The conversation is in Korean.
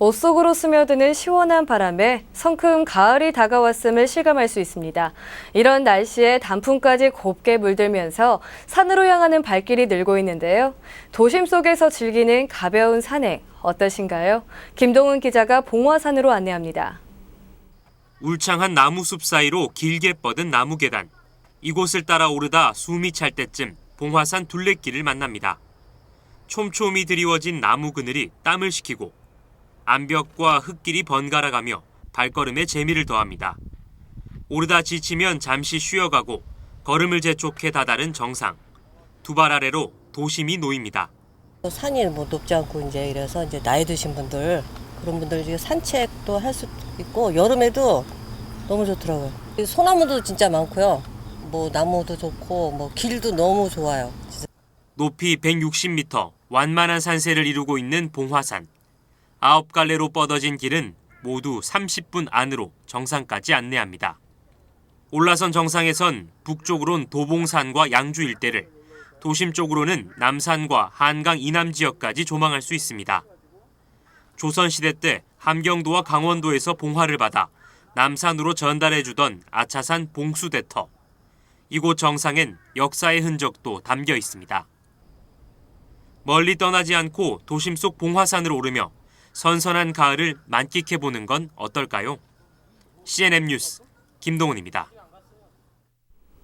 옷 속으로 스며드는 시원한 바람에 성큼 가을이 다가왔음을 실감할 수 있습니다. 이런 날씨에 단풍까지 곱게 물들면서 산으로 향하는 발길이 늘고 있는데요. 도심 속에서 즐기는 가벼운 산행 어떠신가요? 김동훈 기자가 봉화산으로 안내합니다. 울창한 나무 숲 사이로 길게 뻗은 나무 계단. 이곳을 따라 오르다 숨이 찰 때쯤 봉화산 둘레길을 만납니다. 촘촘히 드리워진 나무 그늘이 땀을 식히고 암벽과 흙길이 번갈아가며 발걸음에 재미를 더합니다. 오르다 지치면 잠시 쉬어가고 걸음을 재촉해 다다른 정상. 두 발 아래로 도심이 놓입니다. 산이 뭐 높지 않고 이제 이래서 이제 나이 드신 분들 그런 분들 이제 산책도 할 수 있고 여름에도 너무 좋더라고요. 이 소나무도 진짜 많고요. 뭐 나무도 좋고 뭐 길도 너무 좋아요. 진짜. 높이 160m 완만한 산세를 이루고 있는 봉화산. 아홉 갈래로 뻗어진 길은 모두 30분 안으로 정상까지 안내합니다. 올라선 정상에선 북쪽으론 도봉산과 양주 일대를, 도심 쪽으로는 남산과 한강 이남 지역까지 조망할 수 있습니다. 조선시대 때 함경도와 강원도에서 봉화를 받아 남산으로 전달해주던 아차산 봉수대터. 이곳 정상엔 역사의 흔적도 담겨 있습니다. 멀리 떠나지 않고 도심 속 봉화산으로 오르며 선선한 가을을 만끽해 보는 건 어떨까요? CNN 뉴스 김동훈입니다.